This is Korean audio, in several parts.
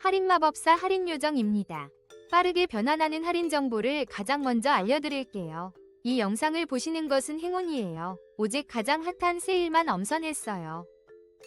할인 마법사 할인 요정입니다. 빠르게 변환하는 할인 정보를 가장 먼저 알려드릴게요. 이 영상을 보시는 것은 행운이에요. 오직 가장 핫한 세일만 엄선했어요.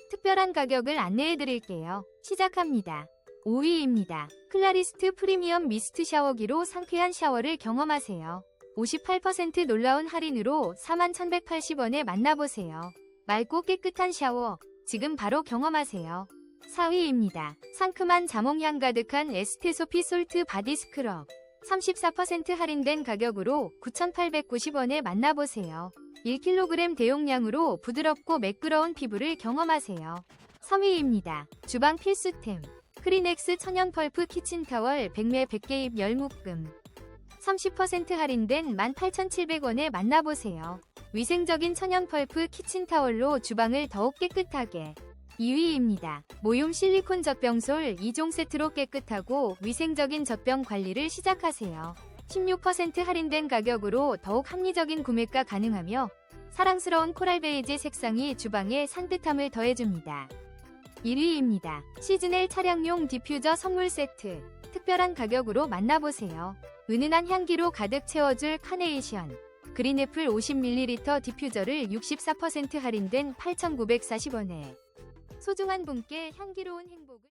특별한 가격을 안내해드릴게요. 시작합니다. 5위입니다. 클라리스트 프리미엄 미스트 샤워기로 상쾌한 샤워를 경험하세요. 58% 놀라운 할인으로 41,180원에 만나보세요. 맑고 깨끗한 샤워, 지금 바로 경험하세요. 4위입니다. 상큼한 자몽향 가득한 에스테소피 솔트 바디 스크럽. 34% 할인된 가격으로 9,890원에 만나보세요. 1kg 대용량으로 부드럽고 매끄러운 피부를 경험하세요. 3위입니다. 주방 필수템. 크리넥스 천연 펄프 키친타월 100매 100개 입 열묶음. 30% 할인된 18,700원에 만나보세요. 위생적인 천연 펄프 키친타월로 주방을 더욱 깨끗하게. 2위입니다. 모용 실리콘 젖병솔 2종 세트로 깨끗하고 위생적인 젖병 관리를 시작하세요. 16% 할인된 가격으로 더욱 합리적인 구매가 가능하며 사랑스러운 코랄 베이지 색상이 주방에 산뜻함을 더해줍니다. 1위입니다. 시즈넬 차량용 디퓨저 선물 세트. 특별한 가격으로 만나보세요. 은은한 향기로 가득 채워줄 카네이션. 그린애플 50ml 디퓨저를 64% 할인된 8,940원에 소중한 분께 향기로운 행복을